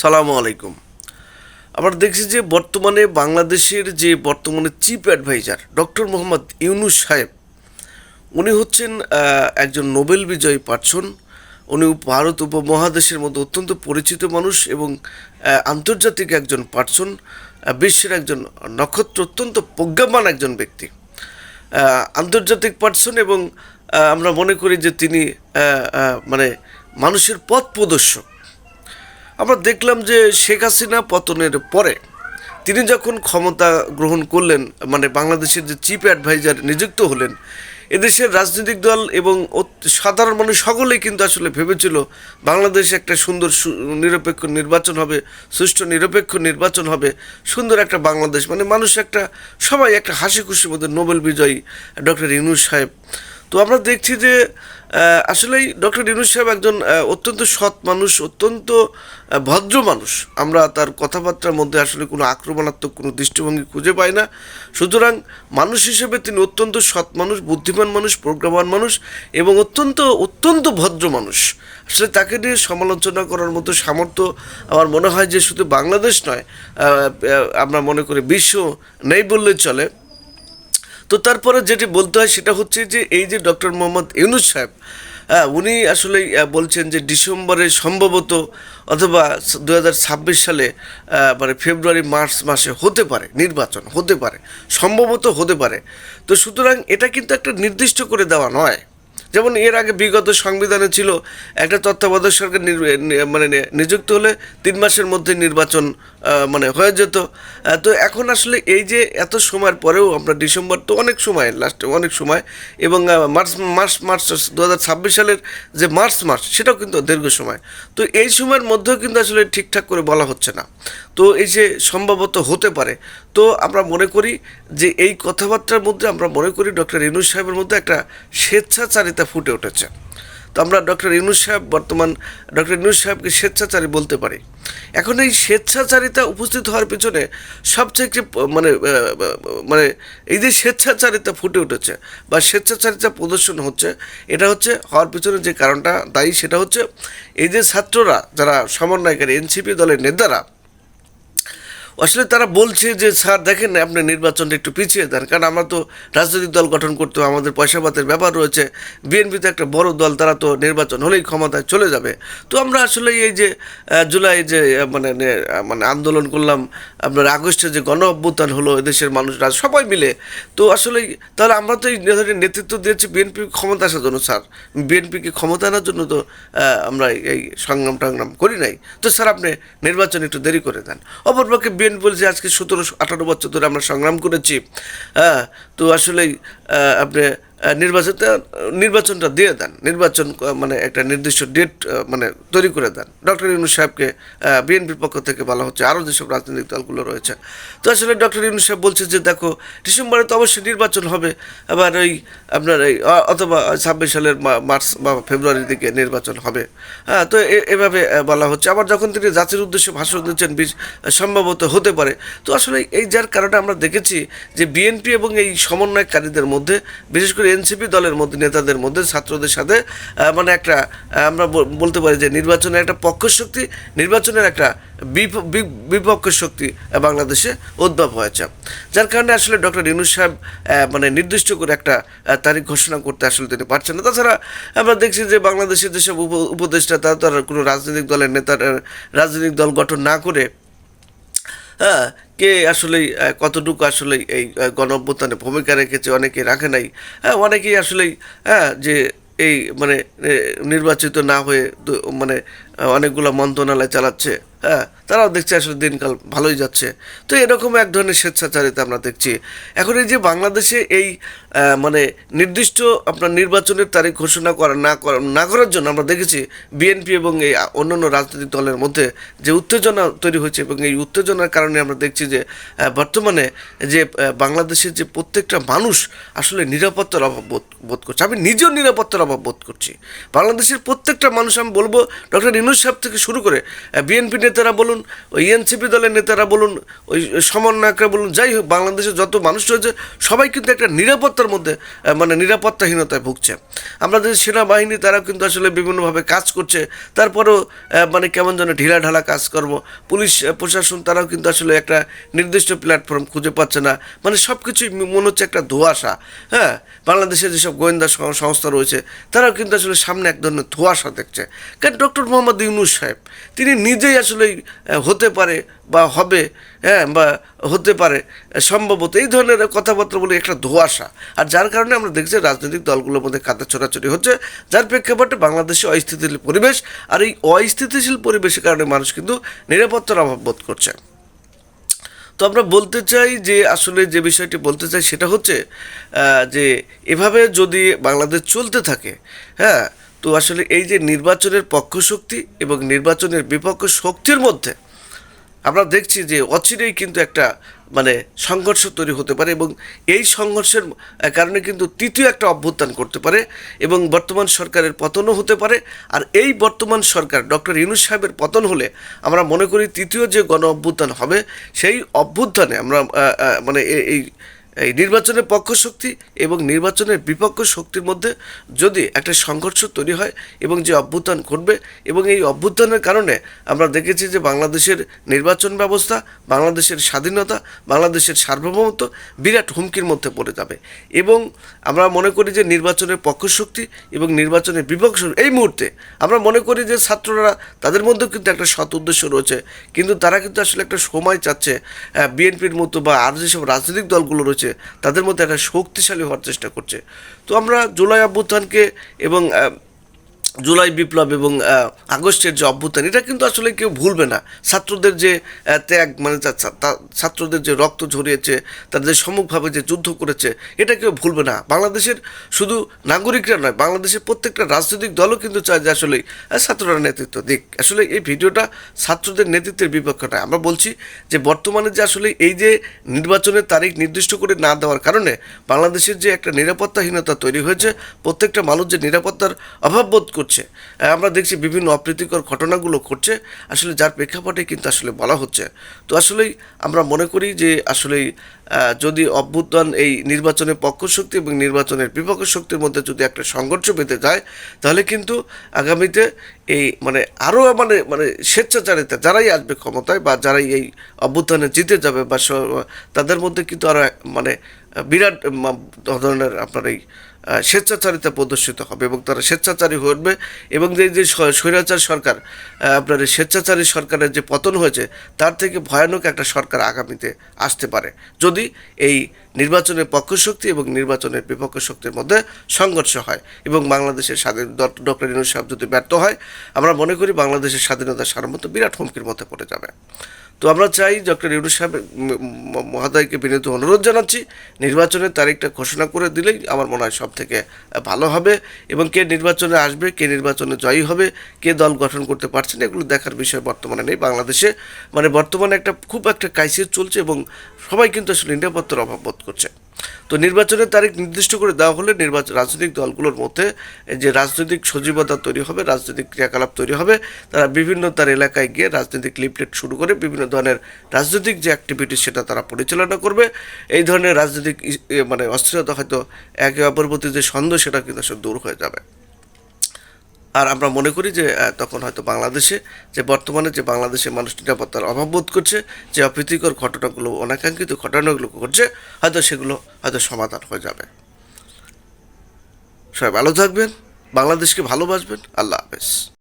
সালামু আলাইকুম। আবার দেখছি যে বর্তমানে বাংলাদেশের যে বর্তমানে chief adviser doctor Mohammad Yunus সাহেব, উনি হচ্ছেন একজন নোবেল বিজয়ী পার্সন। উনি ভারত উপমহাদেশের মধ্যে অত্যন্ত পরিচিত মানুষ এবং আন্তর্জাতিক একজন পার্সন। বিশ্বের একজন নক্ষত্র অত্যন্ত প্রজ্ঞাবান একজন ব্যক্তি। আন্তর্জাতিক পার্সন এবং আমরা মনে করি যে তিনি মানে মানুষের পথ প্রদর্শক। আমরা দেখলাম যে শেখ হাসিনা পতনের পরে তিনি যখন ক্ষমতা গ্রহণ করলেন মানে বাংলাদেশের যে চিফ অ্যাডভাইজার নিযুক্ত হলেন, এদেশের রাজনৈতিক দল এবং সাধারণ মানুষ সকলেই কিন্তু আসলে ভেবেছিল বাংলাদেশে একটা সুন্দর নিরপেক্ষ নির্বাচন হবে, সুষ্ঠু নিরপেক্ষ নির্বাচন হবে, সুন্দর একটা বাংলাদেশ। মানে মানুষ একটা, সবাই একটা হাসি খুশির মধ্যে নোবেল বিজয়ী ডক্টর ইউনুস সাহেব। তো আমরা দেখছি যে আসলেই ডক্টর ইউনুস সাহেব একজন অত্যন্ত সৎ মানুষ, অত্যন্ত ভদ্র মানুষ। আমরা তার কথাবার্তার মধ্যে আসলে কোনো আক্রমণাত্মক, কোনো দৃষ্টিভঙ্গি খুঁজে পাই না। সুতরাং মানুষ হিসেবে তিনি অত্যন্ত সৎ মানুষ, বুদ্ধিমান মানুষ, প্রজ্ঞাবান মানুষ এবং অত্যন্ত অত্যন্ত ভদ্র মানুষ। আসলে তাকে নিয়ে সমালোচনা করার মতো সামর্থ্য আমার মনে হয় যে শুধু বাংলাদেশ নয় আমরা মনে করি বিশ্ব নেই বললেই চলে। তো তারপরে যেটি বলতে হয় সেটা হচ্ছে যে এই যে ডক্টর মোহাম্মদ ইউনুস সাহেব হ্যাঁ, উনি আসলে বলছেন যে ডিসেম্বরে সম্ভবত অথবা দু হাজার ছাব্বিশ সালে মানে ফেব্রুয়ারি মার্চ মাসে হতে পারে নির্বাচন হতে পারে সম্ভবত হতে পারে। তো সুতরাং এটা কিন্তু একটা নির্দিষ্ট করে দেওয়া নয়। যেমন এর আগে বিগত সংবিধানে ছিল, একটা তত্ত্বাবধায়ক সরকার মানে নিযুক্ত হলে তিন মাসের মধ্যে নির্বাচন মানে হয়ে যেত। তো এখন আসলে এই যে এত সময়ের পরেও আমরা ডিসেম্বর তো অনেক সময় লাস্টে অনেক সময়, এবং মার্চ মার্চ মার্চ, দু হাজার ছাব্বিশ সালের যে মার্চ মাস সেটাও কিন্তু দীর্ঘ সময়। তো এই সময়ের মধ্যেও কিন্তু আসলে ঠিকঠাক করে বলা হচ্ছে না। তো এই যে সম্ভবত হতে পারে। তো আমরা মনে করি যে এই কথাবার্তার মধ্যে আমরা মনে করি ডক্টর ইনুস সাহেবের মধ্যে একটা স্বেচ্ছাচারিতা ফুটে উঠেছে। তো আমরা ডক্টর ইউনুস সাহেব, বর্তমান ডক্টর ইউনুস সাহেবকে স্বেচ্ছাচারী বলতে পারি। এখন এই স্বেচ্ছাচারিতা উপস্থিত হওয়ার পিছনে সবচেয়ে যে মানে মানে এই যে স্বেচ্ছাচারিতা ফুটে উঠেছে বা স্বেচ্ছাচারিতা প্রদর্শন হচ্ছে, এটা হচ্ছে হওয়ার পিছনে যে কারণটা দায়ী, সেটা হচ্ছে এই যে ছাত্ররা, যারা সমন্বয়কারী, এনসিপি দলের নেতারা আসলে তারা বলছে যে, স্যার, দেখেন, আপনি নির্বাচনটা একটু পিছিয়ে দেন। কারণ আমরা তো রাজনৈতিক দল গঠন করতে আমাদের পয়সা পাতের ব্যাপার রয়েছে। বিএনপি তো একটা বড় দল, তারা তো নির্বাচন হলেই ক্ষমতায় চলে যাবে। তো আমরা আসলে এই যে জুলাই যে মানে মানে আন্দোলন করলাম, আপনার আগস্টে যে গণ অভ্যুত্থান হলো, এদেশের মানুষরা, সবাই মিলে। তো আসলে, তাহলে আমরা তো এই নেতৃত্ব দিয়েছি বিএনপি ক্ষমতা আসার জন্য, স্যার। বিএনপিকে ক্ষমতা আনার জন্য তো আমরা এই- এই সংগ্রাম টাংগ্রাম করি নাই। তো স্যার, আপনি নির্বাচন একটু দেরি করে দেন। অপরপক্ষে বিএনপি বলছে আজকে সতেরো আঠারো বছর ধরে আমরা সংগ্রাম করেছি। হ্যাঁ তো আসলে আপনি আহ, নির্বাচনটা দিয়ে দেন। নির্বাচন মানে একটা নির্দিষ্ট ডেট মানে তৈরি করে দেন। ডক্টর ইউনুস সাহেবকে বিএনপির পক্ষ থেকে বলা হচ্ছে। আরও যেসব রাজনৈতিক দলগুলো রয়েছে। তো আসলে ডক্টর ইউনুস সাহেব বলছে যে দেখো ডিসেম্বরে তো অবশ্যই নির্বাচন হবে। আবার ওই আপনার এই অথবা ছাব্বিশ সালের মার্চ বা ফেব্রুয়ারির দিকে নির্বাচন হবে। হ্যাঁ তো এভাবে বলা হচ্ছে। আবার যখন তিনি জাতির উদ্দেশ্যে ভাষণ দিচ্ছেন সম্ভবত হতে পারে। তো আসলে এই যার কারণে আমরা দেখেছি যে বিএনপি এবং এই সমন্বয়কারীদের মধ্যে বিশেষ করে এনসিপি দলের মধ্যে, নেতাদের মধ্যে, ছাত্রদের সাথে মানে একটা আমরা বলতে পারি যে নির্বাচনের একটা পক্ষ শক্তি, নির্বাচনের একটা বিপক্ষ শক্তি বাংলাদেশে উদ্ভব হয়েছে। যার কারণে আসলে ডক্টর ইউনুস সাহেব মানে নির্দিষ্ট করে একটা তারিখ ঘোষণা করতে আসলে তিনি পারছেন না। তাছাড়া আমরা দেখছি যে বাংলাদেশের যেসব উপ- উপদেষ্টা, তারা তারা কোনো রাজনৈতিক দলের নেতার, রাজনৈতিক দল গঠন না করে হ্যাঁ কে আসলেই কতটুকু আসলে এই গণঅভ্যুত্থানে গণ অভ্যুত্থানে ভূমিকা রেখেছে অনেকে রাখে নাই। হ্যাঁ অনেকেই আসলেই হ্যাঁ যে এই মানে নির্বাচিত না হয়ে মানে অনেকগুলো মন্ত্রণালয় চালাচ্ছে। হ্যাঁ তারাও দেখছে আসলে দিনকাল ভালোই যাচ্ছে। তো এরকম এক ধরনের স্বেচ্ছাচারিতা আমরা দেখছি। এখন এই যে বাংলাদেশে এই মানে নির্দিষ্ট আপনার নির্বাচনের তারিখ ঘোষণা করা না করা, না করার জন্য আমরা দেখেছি বিএনপি এবং এই অন্যান্য রাজনৈতিক দলের মধ্যে যে উত্তেজনা তৈরি হয়েছে এবং এই উত্তেজনার কারণে আমরা দেখছি যে বর্তমানে যে বাংলাদেশের যে প্রত্যেকটা মানুষ আসলে নিরাপত্তার অভাব বোধ বোধ করছে। আমি নিজেও নিরাপত্তার অভাব বোধ করছি। বাংলাদেশের প্রত্যেকটা মানুষ, আমি বলব, ডক্টর ইনু ইউনুস সাহেব থেকে শুরু করে বিএনপি নেতারা বলুন, ওই এনসিপি দলের নেতারা বলুন, ওই সমন্বয়করা বলুন, যাই হোক, বাংলাদেশে যত মানুষ রয়েছে, সবাই কিন্তু একটা নিরাপত্তার মধ্যে মানে নিরাপত্তাহীনতায় ভুগছে। আমরা যে সেনাবাহিনী তারা কিন্তু আসলে বিভিন্নভাবে কাজ করছে, তারপরেও মানে কেমন যেন ঢিলা ঢালা কাজ করব পুলিশ প্রশাসন, তারাও কিন্তু আসলে একটা নির্দিষ্ট প্ল্যাটফর্ম খুঁজে পাচ্ছে না। মানে সব কিছুই মনে হচ্ছে একটা ধোঁয়াশা হ্যাঁ? বাংলাদেশের যেসব গোয়েন্দা সংস্থা রয়েছে, তারাও কিন্তু আসলে সামনে এক ধরনের ধোঁয়াশা দেখছে। কারণ ডক্টর মোহাম্মদ ইউনুস সাহেব, তিনি নিজেই আসলে আহ, হতে পারে বা হবে হ্যাঁ বা হতে পারে সম্ভবত এই ধরনের কথাবার্তা বলে একটা ধোঁয়াশা। আর যার কারণে আমরা দেখছি রাজনৈতিক দলগুলোর মধ্যে কাদা ছোড়াছড়ি হচ্ছে। যার প্রেক্ষাপটে বাংলাদেশে অস্থিতিশীল পরিবেশ আর এই অস্থিতিশীল পরিবেশের কারণে মানুষ কিন্তু নিরাপত্তার অভাব বোধ করছে। তো আমরা বলতে চাই যে আসলে যে বিষয়টি বলতে চাই সেটা হচ্ছে যে এভাবে যদি বাংলাদেশ চলতে থাকে হ্যাঁ তো আসলে এই যে নির্বাচনের পক্ষ শক্তি এবং নির্বাচনের বিপক্ষ শক্তির মধ্যে আমরা দেখছি যে অচিরেই কিন্তু একটা মানে সংঘর্ষ তৈরি হতে পারে এবং এই সংঘর্ষের কারণে কিন্তু তৃতীয় একটা অভ্যুত্থান করতে পারে এবং বর্তমান সরকারের পতনও হতে পারে। আর এই বর্তমান সরকার ডক্টর ইউনুস সাহেবের পতন হলে আমরা মনে করি তৃতীয় যে গণ অভ্যুত্থান হবে, সেই অভ্যুত্থানে আমরা মানে এই এই নির্বাচনের পক্ষ শক্তি এবং নির্বাচনের বিপক্ষ শক্তির মধ্যে যদি একটা সংঘর্ষ তৈরি হয় এবং যে অভ্যুত্থান ঘটবে এবং এই অভ্যুত্থানের কারণে আমরা দেখেছি যে বাংলাদেশের নির্বাচন ব্যবস্থা, বাংলাদেশের স্বাধীনতা, বাংলাদেশের সার্বভৌমত্ব বিরাট হুমকির মধ্যে পড়ে যাবে। এবং আমরা মনে করি যে নির্বাচনের পক্ষ শক্তি এবং নির্বাচনের বিপক্ষ এই মুহূর্তে আমরা মনে করি যে ছাত্ররা তাদের মধ্যেও কিন্তু একটা সৎ উদ্দেশ্য রয়েছে। কিন্তু তারা কিন্তু আসলে একটা সময় চাচ্ছে বিএনপির মতো বা আর যেসব রাজনৈতিক দলগুলো রয়েছে তাদের মধ্যে একটা শক্তিশালী হওয়ার চেষ্টা করছে। তো আমরা জুলাই অভ্যুত্থানকে এবং জুলাই বিপ্লব এবং আগস্টের যে অভ্যুত্থান, এটা কিন্তু আসলে কেউ ভুলবে না। ছাত্রদের যে ত্যাগ মানে ছাত্রদের যে রক্ত ঝরিয়েছে, তাদের সম্মুখভাবে যে যুদ্ধ করেছে, এটা কেউ ভুলবে না। বাংলাদেশের শুধু নাগরিকরা নয়, বাংলাদেশের প্রত্যেকটা রাজনৈতিক দলও কিন্তু চায় যে আসলে ছাত্ররা নেতৃত্ব দিক। আসলে এই ভিডিওটা ছাত্রদের নেতৃত্বের বিপক্ষে নয়। আমরা বলছি যে বর্তমানে যে আসলে এই যে নির্বাচনের তারিখ নির্দিষ্ট করে না দেওয়ার কারণে বাংলাদেশের যে একটা নিরাপত্তাহীনতা তৈরি হয়েছে, প্রত্যেকটা মানুষ যে নিরাপত্তার অভাব বোধ করছে আহ, আমরা দেখছি বিভিন্ন অপ্রীতিকর ঘটনাগুলো ঘটছে। আসলে যার প্রেক্ষাপটে কিন্তু আসলে বলা হচ্ছে। তো আসলেই আমরা মনে করি যে আসলেই যদি অভ্যুত্থান এই নির্বাচনের পক্ষ শক্তি এবং নির্বাচনের বিপক্ষ শক্তির মধ্যে যদি একটা সংঘর্ষ পেতে যায় তাহলে কিন্তু আগামীতে এই মানে আরও মানে মানে স্বেচ্ছাচারিতা, যারাই আসবে ক্ষমতায় বা যারাই এই অভ্যুত্থানে জিতে যাবে বা তাদের মধ্যে কিন্তু আরও মানে বিরাট ধরনের আপনার এই স্বেচ্ছাচারিতা প্রদর্শিত হবে এবং তারা স্বেচ্ছাচারী উঠবে এবং যে যে স্বৈরাচার সরকার আপনার এই স্বেচ্ছাচারী সরকারের যে পতন হয়েছে, তার থেকে ভয়ানক একটা সরকার আগামীতে আসতে পারে। যদি এই নির্বাচনের পক্ষ শক্তি এবং নির্বাচনের বিপক্ষ শক্তির মধ্যে সংঘর্ষ হয় এবং বাংলাদেশের স্বাধীন ডক্টর ইনুস সাহেব যদি ব্যর্থ হয়, আমরা মনে করি বাংলাদেশের স্বাধীনতা সার্বভৌমত্ব বিরাট হুমকির মধ্যে পড়ে যাবে। তো আমরা চাই ডক্টর ইউনুস সাহেব, ম- ম- বিনীত অনুরোধ জানাচ্ছি, নির্বাচনের তারিখটা ঘোষণা করে দিলেই আমার মনে হয় সব থেকে ভালো হবে এবং কে নির্বাচনে আসবে, কে নির্বাচনে জয়ী হবে, কে দল গঠন করতে পারছেন এগুলো দেখার বিষয় বর্তমানে নেই বাংলাদেশে। মানে বর্তমানে একটা খুব একটা ক্রাইসিস চলছে এবং সবাই কিন্তু আসলে নিরাপত্তার অভাব বোধ করছে। তো নির্বাচনের তারিখ নির্দিষ্ট করে দেওয়া হলে নির্বাচন রাজনৈতিক দলগুলোর মধ্যে যে রাজনৈতিক সজীবতা তৈরি হবে, রাজনৈতিক ক্রিয়াকলাপ তৈরি হবে, তারা বিভিন্ন তার এলাকায় গিয়ে রাজনৈতিক লিফলেট শুরু করে বিভিন্ন ধরনের রাজনৈতিক যে অ্যাক্টিভিটি সেটা তারা পরিচালনা করবে। এই ধরনের রাজনৈতিক মানে অস্থিরতা হয়তো একে অপর প্রতি যে সন্দেহ সেটা কিন্তু দূর হয়ে যাবে। আর আমরা মনে করি যে তখন হয়তো বাংলাদেশে যে বর্তমানে যে বাংলাদেশে মানুষ নিরাপত্তার অভাব বোধ করছে, যে অপ্রীতিকর ঘটনাগুলো, অনাকাঙ্ক্ষিত ঘটনাগুলো ঘটছে, হয়তো সেগুলো হয়তো সমাধান হয়ে যাবে। সবাই ভালো থাকবেন, বাংলাদেশকে ভালোবাসবেন, আল্লাহ হাফেজ।